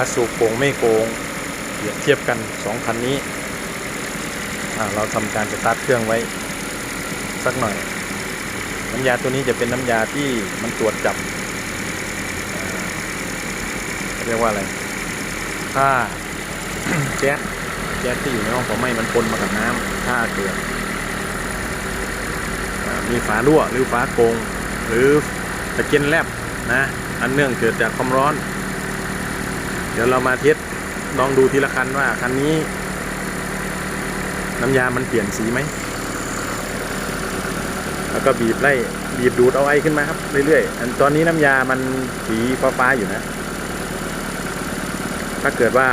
าสูบโกงไม่โกงเปรียบเทียบกันสองคันนี้เราทำการสตาร์ทเครื่องไว้สักหน่อย น้ำยาตัวนี้จะเป็นน้ำยาที่มันตรวจจับเรียกว่าอะไร ถ้าแก๊สแก๊สที่อยู่ในห้องเผาไหม้มันปนมากับน้ำถ้าเกิดมีฝารั่วหรือฝาโกง หรือตะเกียนแลบนะ อันเนื่องเกิดจากความร้อน เดี๋ยวเรามาเทสลองดูทีละคันว่าคันนี้ น้ำยามันเปลี่ยนสีไหม แล้วก็บีบไล่บีบดูดเอาไอ้ขึ้นมาครับเรื่อยๆอันตอนนี้น้ำยามันสีฟ้าๆอยู่นะ ถ้าเกิดว่า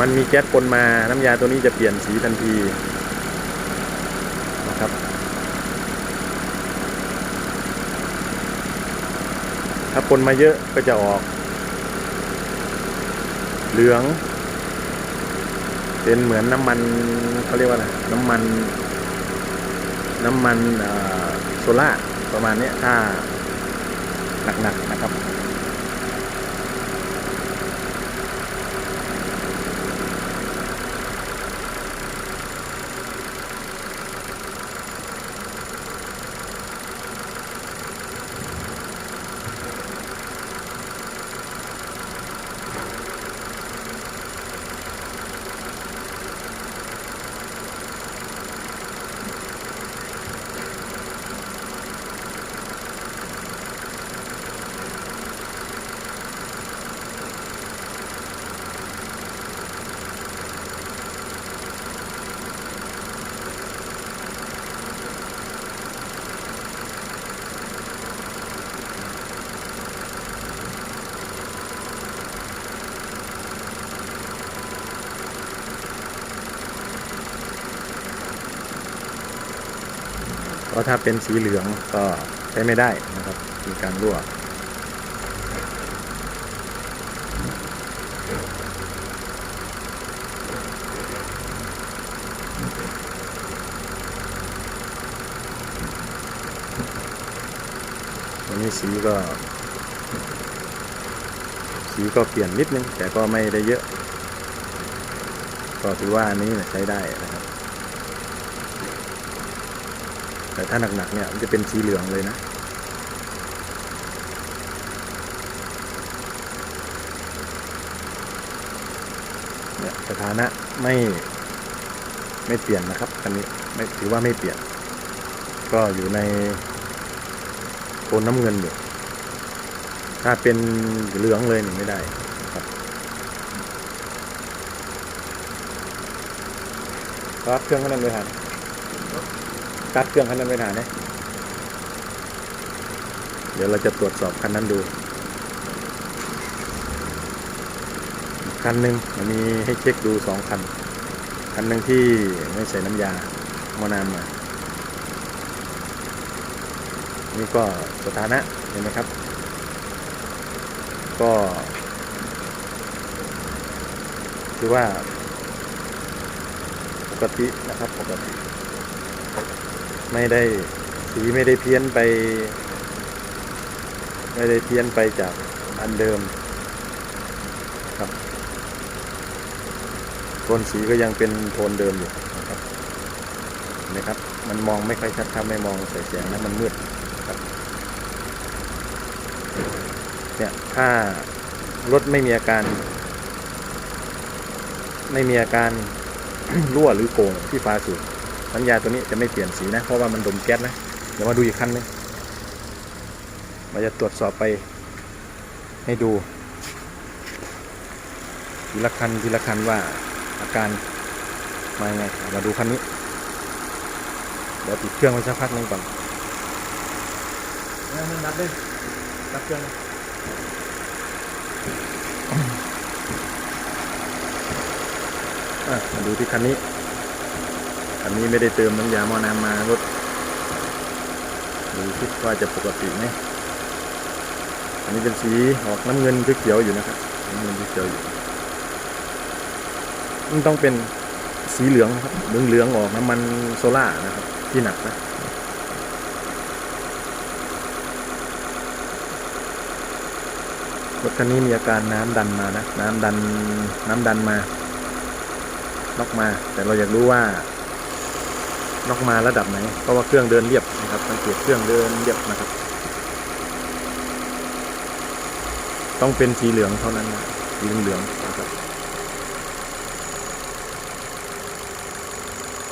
มันมีแก๊สปนมาน้ำยาตัวนี้จะเปลี่ยนสีทันทีนะครับถ้าปนมาเยอะก็จะออก เหลือง เป็นเหมือนน้ำมันเขาเรียกว่าอะไรน้ำมัน น้ำมันโซล่าประมาณนี้ถ้าหนักๆนะครับ เพราะถ้าเป็นสีเหลืองก็ใช้ไม่ได้นะครับ มีการรั่ววันนี้สีก็ สีก็เปลี่ยนนิดนึง แต่ก็ไม่ได้เยอะ ก็ถือว่าอันนี้ใช้ได้นะครับ แต่ถ้าหนักๆเนี่ยมันจะเป็นสีเหลืองเลยนะเนี่ยสถานะไม่ไม่เปลี่ยนนะครับอันนี้ไม่ถือว่าไม่เปลี่ยน ก็อยู่ในโทนน้ำเงินอยู่ถ้าเป็นเหลืองเลยนี่ไม่ได้ครับครับเครื่องขนาดเลยหัน ตัดเครื่องคันนั้นไปหาเนี่ยเดี๋ยวเราจะตรวจสอบคันนั้นดู คันหนึ่งมันมีให้เช็คดูสองคัน คันหนึ่งที่ไม่ใส่น้ำยามอนามมา นี่ก็สถานะเห็นไหมครับ ก็ คือว่าปกตินะครับปกติ ไม่ได้สีไม่ได้เพี้ยนไป ไม่ได้เพี้ยนไปจากอันเดิมครับโทนสีก็ยังเป็นโทนเดิมอยู่นะครับเห็นไหมครับ มันมองไม่ค่อยชัดถ้าไม่มองใส่แสงนะมันมืดครับเนี่ยถ้ารถไม่มีอาการ ไม่มีอาการรั่วหรือโกงที่ฝาสูบ น้ำยาตัวนี้จะไม่เปลี่ยนสีนะ เพราะว่ามันดมแก๊สนะ เดี๋ยวมาดูอีกคันหนึงเราจะตรวจสอบไปให้ดูทีละคันทีละคันว่าอาการมายังไง มาดูคันนี้ เดี๋ยวติดเครื่องไว้สักพักหนึงก่อนนั่นนับเลยนับเครื่องเลยอะมาดูที่คันนี้ อันนี้ไม่ได้เติมน้ำยาหม้อน้ำมารถดูคิดว่าจะปกติไหมอันนี้เป็นสีออกน้ำเงินเขียวอยู่นะครับน้ำเงินเขียวอยู่มันต้องเป็นสีเหลืองนะครับเหลืองๆออกน้ำมันโซล่านะครับ ที่หนักนะรถคันนี้มีอาการน้ำดันมานะน้ำดันน้ำดันมาล็อกมา แต่เราอยากรู้ว่า ล็อกมาระดับไหน เพราะว่าเครื่องเดินเรียบนะครับสังเกตเครื่องเดินเรียบนะครับ ต้องเป็นสีเหลืองเท่านั้นนะสีเหลืองนะครับ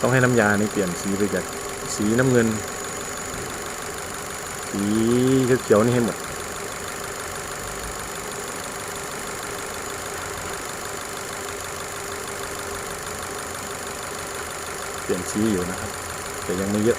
ต้องให้น้ำยานี่เปลี่ยนสีไปจากสีน้ำเงิน สีเขียวนี่ให้หมด เปลี่ยนสีอยู่นะครับ แต่ยังไม่เยอะ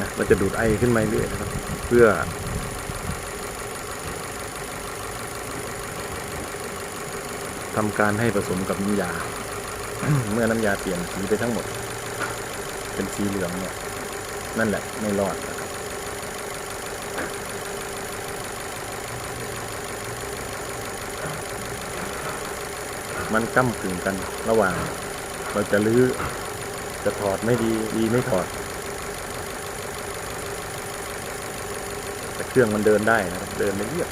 นะเราจะดูดไอขึ้นมาเรื่อยนะครับ เพื่อ ทำการให้ผสมกับน้ำยา เมื่อน้ำยาเปลี่ยนสีไปทั้งหมด เป็นสีเหลืองเนี่ย นั่นแหละไม่รอดนะครับมันก้ากึ่งกันระหว่าง เราจะลื้อจะถอดไม่ดีดีไม่ถอด แต่ เครื่องมันเดินได้นะครับเดินไม่เรียบ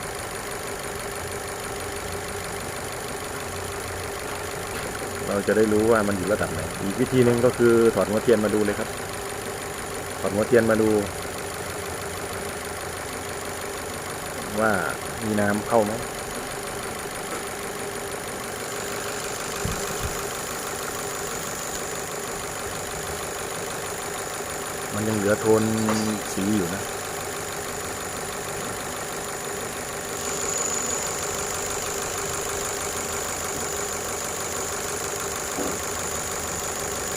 เราจะได้รู้ว่ามันอยู่ระดับไหน อีกวิธีหนึ่งก็คือถอดหัวเทียนมาดูเลยครับ ถอดหัวเทียนมาดู ว่ามีน้ำเข้าไหมมันยังเหลือโทนสีอยู่นะ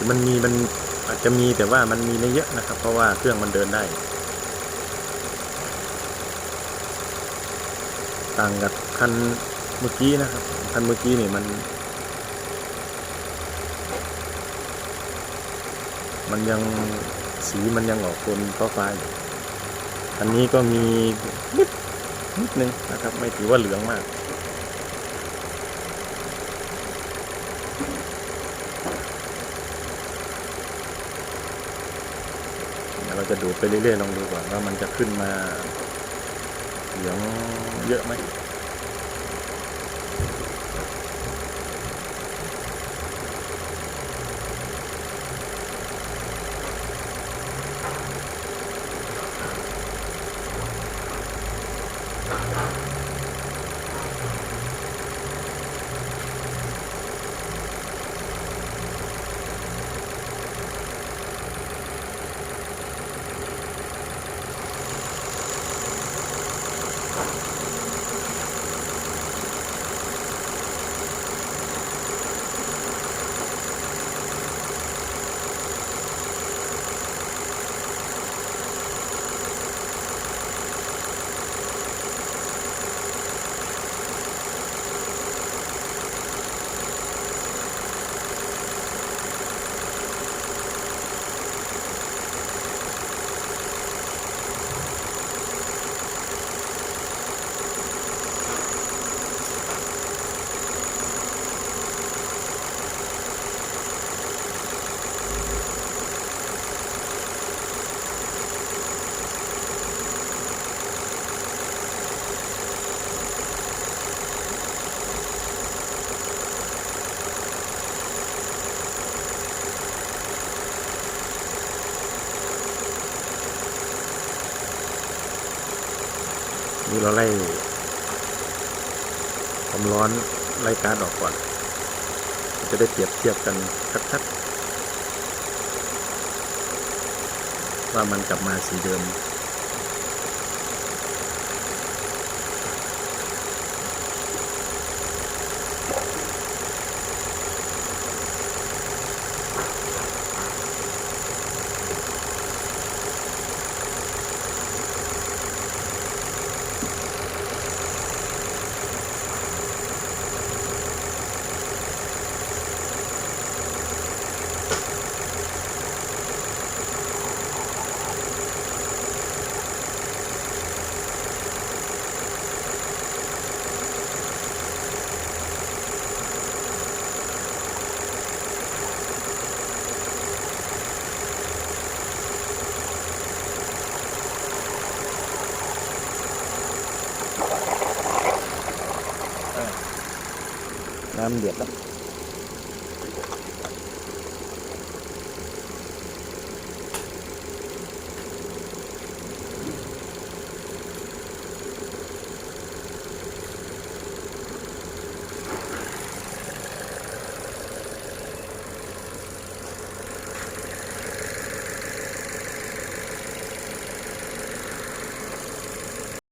มันมีมันอาจจะมีแต่ว่ามันมีไม่เยอะนะครับ เพราะว่าเครื่องมันเดินได้ ต่างกับคันเมื่อกี้นะครับ คันเมื่อกี้นี่มัน มันยังสีมันยังออกโทนฟ้าๆอยู่อันนี้ก็มีนิดนิดนึงนะครับ ไม่ถือว่าเหลืองมาก เราจะดูดไปเรื่อยๆลองดูก่อนว่ามันจะขึ้นมาเหลืองเยอะไหม นี้เราไล่ความร้อนไล่การออกก่อน จะได้เปรียบเทียบกันชัดๆว่ามันกลับมาสีเดิม น้ำเดือดแล้ว